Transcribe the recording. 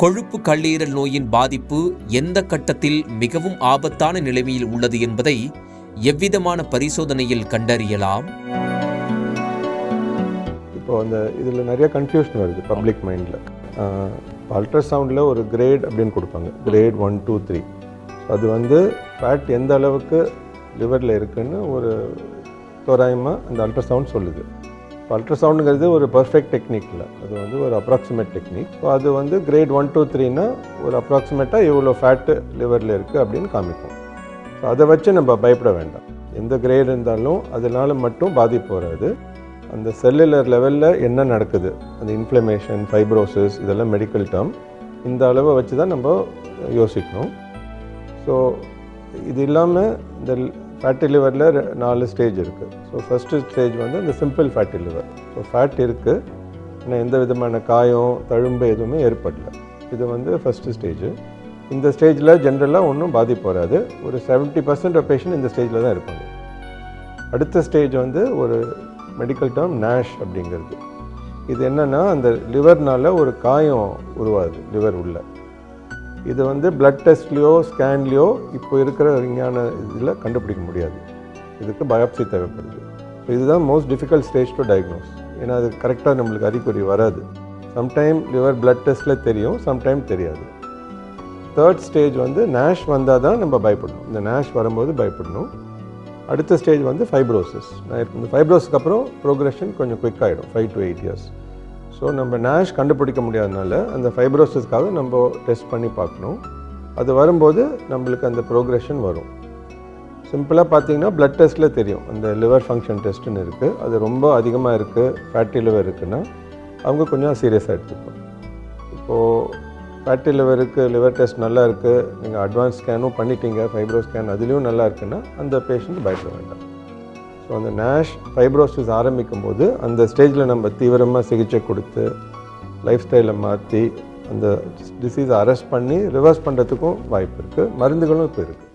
கொழுப்பு கல்லீரல் நோயின் பாதிப்பு எந்த கட்டத்தில் மிகவும் ஆபத்தான நிலைமையில் உள்ளது என்பதை எவ்விதமான பரிசோதனையில் கண்டறியலாம்? இப்போ அந்த இதில் நிறைய கன்ஃபியூஷன் வருது பப்ளிக் மைண்டில் அல்ட்ராசவுண்டில் ஒரு கிரேட் அப்படின்னு கொடுப்பாங்க. கிரேட் ஒன் டூ த்ரீ அது வந்து ஃபேட் எந்த அளவுக்கு லிவரில் இருக்குன்னு ஒரு தோராயமாக அந்த அல்ட்ராசவுண்ட் சொல்லுது. அல்ட்ராசவுண்டுங்கிறது ஒரு பர்ஃபெக்ட் டெக்னிக் இல்லை அது வந்து ஒரு அப்ராக்சிமேட் டெக்னிக் ஸோ அது வந்து கிரேட் ஒன் டூ த்ரீனா ஒரு அப்ராக்சிமேட்டாக இவ்வளோ ஃபேட்டு லிவரில் இருக்குது அப்படின்னு காமிக்கும். ஸோ அதை வச்சு நம்ம பயப்பட வேண்டாம். எந்த கிரேட் இருந்தாலும் அதனால மட்டும் பாதிப்பு வராது. அந்த செல்லுலர் லெவலில் என்ன நடக்குது? அந்த இன்ஃப்ளமேஷன் ஃபைப்ரோசிஸ் இதெல்லாம் மெடிக்கல் டேர்ம் இந்த அளவை வச்சு தான் நம்ம யோசிக்கணும். ஸோ இது இல்லாமல் இந்த ஃபேட்டி லிவரில் நாலு ஸ்டேஜ் இருக்குது ஸோ ஃபஸ்ட்டு ஸ்டேஜ் வந்து இந்த simple fatty liver so fat இருக்குது ஆனால் எந்த விதமான காயம் தழும்பு எதுவுமே ஏற்படல. இது வந்து ஃபஸ்ட்டு ஸ்டேஜ் இந்த ஸ்டேஜில் ஜென்ரலாக ஒன்றும் பாதிப்பு வராது. ஒரு செவன்ட்டி பர்சன்ட் பேஷண்ட் இந்த ஸ்டேஜில் தான் இருப்பாங்க. அடுத்த ஸ்டேஜ் வந்து ஒரு மெடிக்கல் டேர்ம் நேஷ் அப்படிங்கிறது. இது என்னென்னா அந்த லிவர்னால ஒரு காயம் உருவாகுது லிவர் உள்ள. இது வந்து பிளட் டெஸ்ட்லேயோ ஸ்கேன்லேயோ இப்போ இருக்கிற விஞ்ஞான இதில் கண்டுபிடிக்க முடியாது. இதுக்கு பயாப்சி தேவைப்படுது. ஸோ இதுதான் most difficult stage to diagnose ஏன்னா அது கரெக்டாக நம்மளுக்கு அறிகுறி வராது. சம்டைம் லிவர் பிளட் டெஸ்ட்டில் தெரியும் சம்டைம் தெரியாது. தேர்ட் ஸ்டேஜ் வந்து நேஷ் வந்தால் தான் நம்ம பயப்படணும். இந்த நேஷ் வரும்போது பயப்படணும். அடுத்த ஸ்டேஜ் வந்து ஃபைப்ரோசிஸ் இந்த ஃபைப்ரோஸ்க்கு அப்புறம் ப்ரோக்ரஷன் கொஞ்சம் குயிக் ஆகிடும் five to eight years so நம்ம நேஷ் கண்டுபிடிக்க முடியாதனால அந்த ஃபைப்ரோசிஸ்க்காக நம்ம டெஸ்ட் பண்ணி பார்க்கணும். அது வரும்போது நம்மளுக்கு அந்த ப்ரோக்ரெஷன் வரும். சிம்பிளாக பார்த்தீங்கன்னா ப்ளட் டெஸ்ட்டில் தெரியும். அந்த லிவர் ஃபங்க்ஷன் டெஸ்ட்டுன்னு இருக்குது அது ரொம்ப அதிகமாக இருக்குது ஃபேட்டி லிவர் இருக்குன்னா அவங்க கொஞ்சம் சீரியஸாக எடுத்துப்போம் இப்போது ஃபேட்டி லிவருக்கு லிவர் டெஸ்ட் நல்லா இருக்குது நீங்கள் அட்வான்ஸ் ஸ்கேனும் பண்ணிட்டீங்க ஃபைப்ரோ ஸ்கேன் அதுலேயும் நல்லா இருக்குன்னா அந்த பேஷண்ட் பயப்பட வேண்டாம். ஸோ அந்த நேஷ் ஃபைப்ரோசிஸ் ஆரம்பிக்கும் போது அந்த ஸ்டேஜில் நம்ம தீவிரமாக சிகிச்சை கொடுத்து லைஃப் ஸ்டைலை மாற்றி அந்த டிசீஸை அரெஸ்ட் பண்ணி ரிவர்ஸ் பண்ணுறதுக்கும் வாய்ப்பு இருக்குது மருந்துகளும் இப்போ இருக்குது